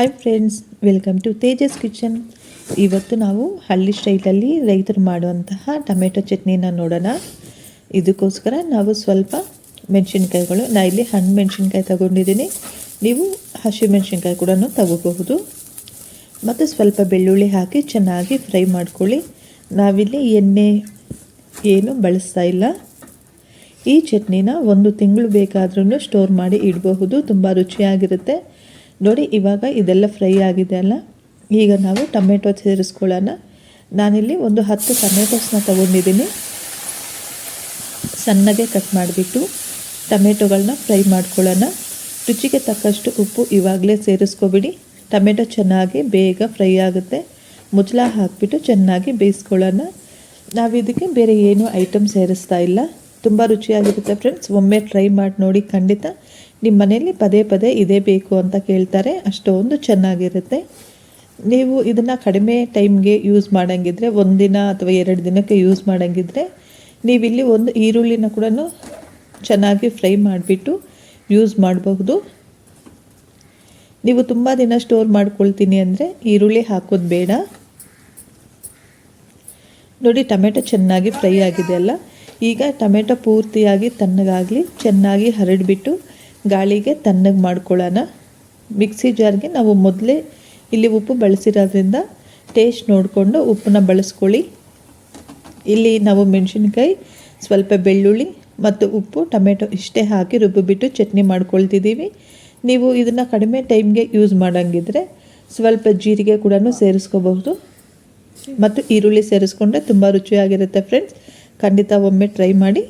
Hi friends welcome to Tejas kitchen ಇವತ್ತು ನಾವು ಹಳ್ಳಿ ಸ್ಟೈಲಲ್ಲಿ ರೈತರು ಮಾಡುವಂತಹ ಟೊಮೆಟೊ ಚಟ್ನಿನ ನೋಡೋಣ. ಇದಕ್ಕೋಸ್ಕರ ನಾವು ಸ್ವಲ್ಪ ಮೆಣಸಿನ್ಕಾಯಿಗಳು, ನಾ ಇಲ್ಲಿ ಹಣ್ಣು ಮೆಣಸಿನ್ಕಾಯಿ ತಗೊಂಡಿದ್ದೀನಿ. ನೀವು ಹಸಿ ಮೆಣಸಿನ್ಕಾಯಿ ಕೂಡ ತಗೋಬಹುದು. ಮತ್ತು ಸ್ವಲ್ಪ ಬೆಳ್ಳುಳ್ಳಿ ಹಾಕಿ ಚೆನ್ನಾಗಿ ಫ್ರೈ ಮಾಡ್ಕೊಳ್ಳಿ. ನಾವಿಲ್ಲಿ ಎಣ್ಣೆ ಏನು ಬಳಸ್ತಾ ಇಲ್ಲ. ಈ ಚಟ್ನಿನ ಒಂದು ತಿಂಗಳು ಬೇಕಾದ್ರೂ ಸ್ಟೋರ್ ಮಾಡಿ ಇಡಬಹುದು, ತುಂಬ ರುಚಿಯಾಗಿರುತ್ತೆ. ನೋಡಿ, ಇವಾಗ ಇದೆಲ್ಲ ಫ್ರೈ ಆಗಿದೆ ಅಲ್ಲ? ಈಗ ನಾವು ಟೊಮೆಟೊ ಸೇರಿಸ್ಕೊಳ್ಳೋಣ. ನಾನಿಲ್ಲಿ ಒಂದು ಹತ್ತು ಟೊಮೆಟೊಸ್ನ ತಗೊಂಡಿದ್ದೀನಿ. ಸಣ್ಣಗೆ ಕಟ್ ಮಾಡಿಬಿಟ್ಟು ಟೊಮೆಟೊಗಳನ್ನ ಫ್ರೈ ಮಾಡ್ಕೊಳ್ಳೋಣ. ರುಚಿಗೆ ತಕ್ಕಷ್ಟು ಉಪ್ಪು ಇವಾಗಲೇ ಸೇರಿಸ್ಕೊಬಿಡಿ. ಟೊಮೆಟೊ ಚೆನ್ನಾಗಿ ಬೇಗ ಫ್ರೈ ಆಗುತ್ತೆ. ಮುಚ್ಚಳ ಹಾಕಿಬಿಟ್ಟು ಚೆನ್ನಾಗಿ ಬೇಯಿಸ್ಕೊಳ್ಳೋಣ. ನಾವು ಇದಕ್ಕೆ ಬೇರೆ ಏನು ಐಟಮ್ ಸೇರಿಸ್ತಾ ಇಲ್ಲ. ತುಂಬ ರುಚಿಯಾಗಿರುತ್ತೆ ಫ್ರೆಂಡ್ಸ್ ಒಮ್ಮೆ ಟ್ರೈ ಮಾಡಿ ನೋಡಿ ಖಂಡಿತ ನಿಮ್ಮ ಮನೆಯಲ್ಲಿ ಪದೇ ಪದೇ ಇದೇ ಬೇಕು ಅಂತ ಕೇಳ್ತಾರೆ. ಅಷ್ಟೊಂದು ಚೆನ್ನಾಗಿರುತ್ತೆ. ನೀವು ಇದನ್ನು ಕಡಿಮೆ ಟೈಮ್ಗೆ ಯೂಸ್ ಮಾಡೋಂಗಿದ್ರೆ ಒಂದಿನ ಅಥವಾ ಎರಡು ದಿನಕ್ಕೆ ಯೂಸ್ ಮಾಡೋಂಗಿದ್ರೆ ನೀವಿಲ್ಲಿ ಒಂದು ಈರುಳ್ಳಿನ ಕೂಡ ಚೆನ್ನಾಗಿ ಫ್ರೈ ಮಾಡಿಬಿಟ್ಟು ಯೂಸ್ ಮಾಡಬಹುದು. ನೀವು ತುಂಬ ದಿನ ಸ್ಟೋರ್ ಮಾಡ್ಕೊಳ್ತೀನಿ ಅಂದರೆ ಈರುಳ್ಳಿ ಹಾಕೋದು ಬೇಡ. ನೋಡಿ, ಟೊಮೆಟೊ ಚೆನ್ನಾಗಿ ಫ್ರೈ ಆಗಿದೆ ಅಲ್ಲ? ಈಗ ಟೊಮೆಟೊ ಪೂರ್ತಿಯಾಗಿ ತಣ್ಣಗಾಗಲಿ, ಚೆನ್ನಾಗಿ ಹರಡಿಬಿಟ್ಟು ಗಾಳಿಗೆ ತಣ್ಣಗೆ ಮಾಡ್ಕೊಳ್ಳೋಣ. ಮಿಕ್ಸಿ ಜಾರ್ಗೆ ನಾವು ಮೊದಲೇ ಇಲ್ಲಿ ಉಪ್ಪು ಬಳಸಿರೋದ್ರಿಂದ ಟೇಸ್ಟ್ ನೋಡಿಕೊಂಡು ಉಪ್ಪನ್ನ ಬಳಸ್ಕೊಳ್ಳಿ. ಇಲ್ಲಿ ನಾವು ಮೆಣಸಿನ್ಕಾಯಿ, ಸ್ವಲ್ಪ ಬೆಳ್ಳುಳ್ಳಿ ಮತ್ತು ಉಪ್ಪು, ಟೊಮೆಟೊ ಇಷ್ಟೇ ಹಾಕಿ ರುಬ್ಬಿಬಿಟ್ಟು ಚಟ್ನಿ ಮಾಡ್ಕೊಳ್ತಿದ್ದೀವಿ. ನೀವು ಇದನ್ನು ಕಡಿಮೆ ಟೈಮ್ಗೆ ಯೂಸ್ ಮಾಡೋಂಗಿದ್ರೆ ಸ್ವಲ್ಪ ಜೀರಿಗೆ ಕೂಡ ಸೇರಿಸ್ಕೋಬಹುದು. ಮತ್ತು ಈರುಳ್ಳಿ ಸೇರಿಸ್ಕೊಂಡ್ರೆ ತುಂಬ ರುಚಿಯಾಗಿರುತ್ತೆ ಫ್ರೆಂಡ್ಸ್. ಖಂಡಿತ ಒಮ್ಮೆ ಟ್ರೈ ಮಾಡಿ.